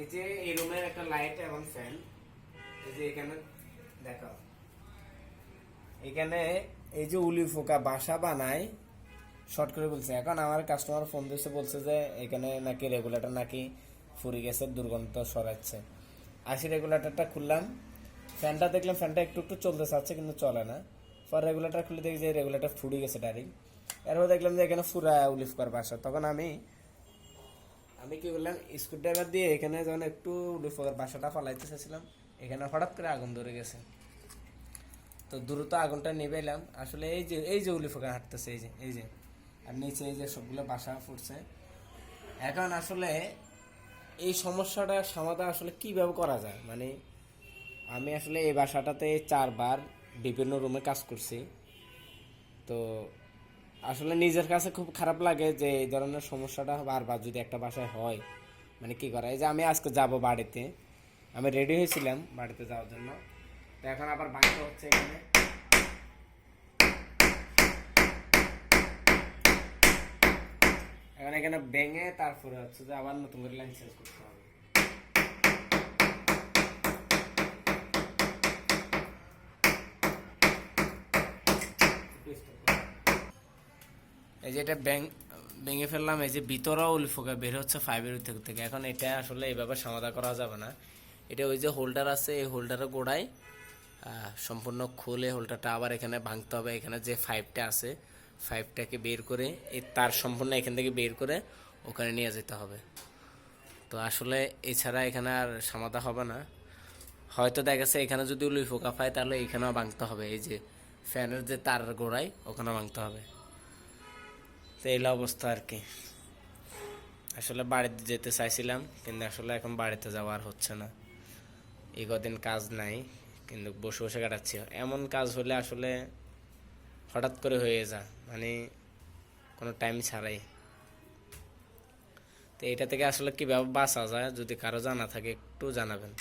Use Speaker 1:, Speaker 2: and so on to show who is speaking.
Speaker 1: এই যে এই রুমের একটা লাইট এবং ফ্যান, এই যে এখানে দেখো এখানে এই যে উলি ফোকা বাসা বানায়, শর্ট করে বলছে। এখন আমার কাস্টমার ফোন দিয়েছে বলছে যে এখানে নাকি রেগুলেটর নাকি ফুরি গেছে, দুর্গন্ধ সরাচ্ছে আসি রেগুলেটরটা খুললাম। ফ্যানটা দেখলাম ফ্যানটা একটু একটু চলতে চাচ্ছে, কিন্তু চলে না। পর রেগুলেটর খুলে দেখি যে রেগুলেটর ফুরি গেছে ডাইরেক্ট এরপর দেখলাম যে এখানে ফুরা উলিফ কর বাসা। তখন আমি আমি কি করলাম স্ক্রু ড্রাইভার দিয়ে এখানে যখন একটু উলিফ কর বাসাটা ফালাইতে চাইছিলাম, এখানে হঠাৎ করে আগুন ধরে গেছে। তো দ্রুত আগুনটা নিবেলাম আসলে এই যে এই যে উলি ফোকা হাঁটতেছে, এই যে এই যে, আর নিচে এই যে সবগুলো বাসা ফুটছে। এখন আসলে এই সমস্যাটা সমাধান আসলে কীভাবে করা যায়? মানে আমি আসলে এই বাসাটাতে চারবার বিভিন্ন রুমে কাজ করছি। তো আসলে নিজের কাছে খুব খারাপ লাগে যে এই ধরনের সমস্যাটা বারবার যদি একটা বাসায় হয় মানে কি করা? এই যে আমি আজকে যাব বাড়িতে। আমি রেডি হয়েছিলাম বাড়িতে যাওয়ার জন্য। তো এখন আবার ভাঙতে হচ্ছে এখানে। এখন এখানে ভেঙে তারপরে হচ্ছে যে আবার নতুন করে লাইন চেঞ্জ করতে হবে। এই যে এটা ব্যাং, ভেঙে ফেললাম, এই যে ভিতরেও উলিফোকা বের হচ্ছে ফাইবের থেকে থেকে। এখন এটা আসলে এইভাবে সমাধা করা যাবে না। এটা ওই যে হোল্ডার আছে, এই হোল্ডারের গোড়ায় সম্পূর্ণ খুলে হোল্ডারটা আবার এখানে ভাঙতে হবে। এখানে যে ফাইভটা আছে ফাইভটাকে বের করে এই তার সম্পূর্ণ এখান থেকে বের করে ওখানে নিয়ে যেতে হবে। তো আসলে এছাড়া এখানে আর সমাধা হবে না। হয়তো দেখা গেছে এখানে যদি উলি ফোকা পায়, তাহলে এখানেও ভাঙতে হবে। এই যে ফ্যানের যে তার গোড়ায়, ওখানেও ভাঙতে হবে। তো এই অবস্থা আর কি। আসলে বাড়িতে যেতে চাইছিলাম, কিন্তু আসলে এখন বাড়িতে যাওয়া আর হচ্ছে না। এই কদিন কাজ নাই, কিন্তু বসে বসে কাটাচ্ছি। এমন কাজ হলে আসলে হঠাৎ করে হয়ে যা মানে কোনো টাইম ছাড়াই। তো এটা থেকে আসলে কীভাবে বাঁচা যায়, যদি কারও জানা থাকে একটু জানাবেন।